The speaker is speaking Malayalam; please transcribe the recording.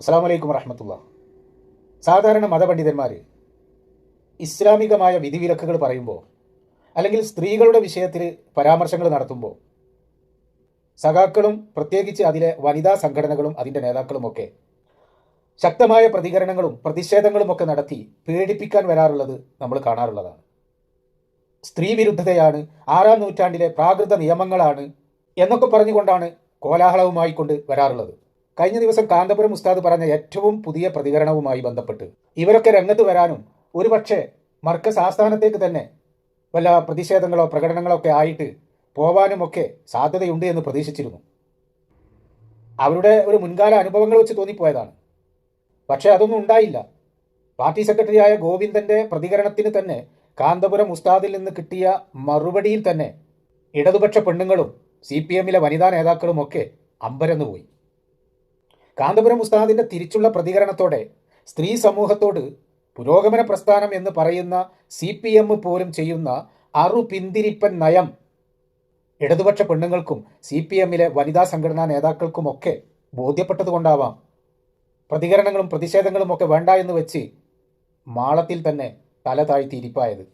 അസ്സാം വലൈക്കും വറഹമത്തുള്ള സാധാരണ മതപണ്ഡിതന്മാർ ഇസ്ലാമികമായ വിധിവിലക്കുകൾ പറയുമ്പോൾ അല്ലെങ്കിൽ സ്ത്രീകളുടെ വിഷയത്തിൽ പരാമർശങ്ങൾ നടത്തുമ്പോൾ സഖാക്കളും പ്രത്യേകിച്ച് അതിലെ വനിതാ സംഘടനകളും അതിന്റെ നേതാക്കളുമൊക്കെ ശക്തമായ പ്രതികരണങ്ങളും പ്രതിഷേധങ്ങളുമൊക്കെ നടത്തി പേടിപ്പിക്കാൻ വരാറുള്ളത് നമ്മൾ കാണാറുള്ളതാണ്. സ്ത്രീ വിരുദ്ധതയാണ് ആറാം നൂറ്റാണ്ടിലെ പ്രാകൃത നിയമങ്ങളാണ് എന്നൊക്കെ പറഞ്ഞുകൊണ്ടാണ് കോലാഹലവുമായി കൊണ്ട് വരാറുള്ളത്. കഴിഞ്ഞ ദിവസം കാന്തപുരം ഉസ്താദ് പറഞ്ഞ ഏറ്റവും പുതിയ പ്രതികരണവുമായി ബന്ധപ്പെട്ട്. ഇവരൊക്കെ രംഗത്ത് വരാനും ഒരുപക്ഷെ മർക്കസ് ആസ്ഥാനത്തേക്ക് തന്നെ വല്ല പ്രതിഷേധങ്ങളോ പ്രകടനങ്ങളോ ഒക്കെ ആയിട്ട് പോവാനുമൊക്കെ സാധ്യതയുണ്ട് എന്ന് പ്രതീക്ഷിച്ചിരുന്നു. അവരുടെ ഒരു മുൻകാല അനുഭവങ്ങൾ വെച്ച് തോന്നിപ്പോയതാണ്. പക്ഷേ അതൊന്നും ഉണ്ടായില്ല. പാർട്ടി സെക്രട്ടറിയായ ഗോവിന്ദന്റെ പ്രതികരണത്തിന് തന്നെ കാന്തപുരം ഉസ്താദിൽ നിന്ന് കിട്ടിയ മറുപടിയിൽ തന്നെ ഇടതുപക്ഷ പെണ്ണുങ്ങളും സി പി എമ്മിലെ വനിതാ നേതാക്കളും ഒക്കെ അമ്പരന്നുപോയി. കാന്തപുരം ഉസ്താദിന്റെ തിരിച്ചുള്ള പ്രതികരണത്തോടെ സ്ത്രീ സമൂഹത്തോട് പുരോഗമന പ്രസ്ഥാനം എന്ന് പറയുന്ന സി പി എം പോലും ചെയ്യുന്ന അറു പിന്തിരിപ്പൻ നയം ഇടതുപക്ഷ പെണ്ണുങ്ങൾക്കും സി പി എമ്മിലെ വനിതാ സംഘടനാ നേതാക്കൾക്കുമൊക്കെ ബോധ്യപ്പെട്ടതുകൊണ്ടാവാം. പ്രതികരണങ്ങളും പ്രതിഷേധങ്ങളും ഒക്കെ വേണ്ട എന്ന് വെച്ച് മാളത്തിൽ തന്നെ തല താഴ്ത്തി ഇരിപ്പായത്.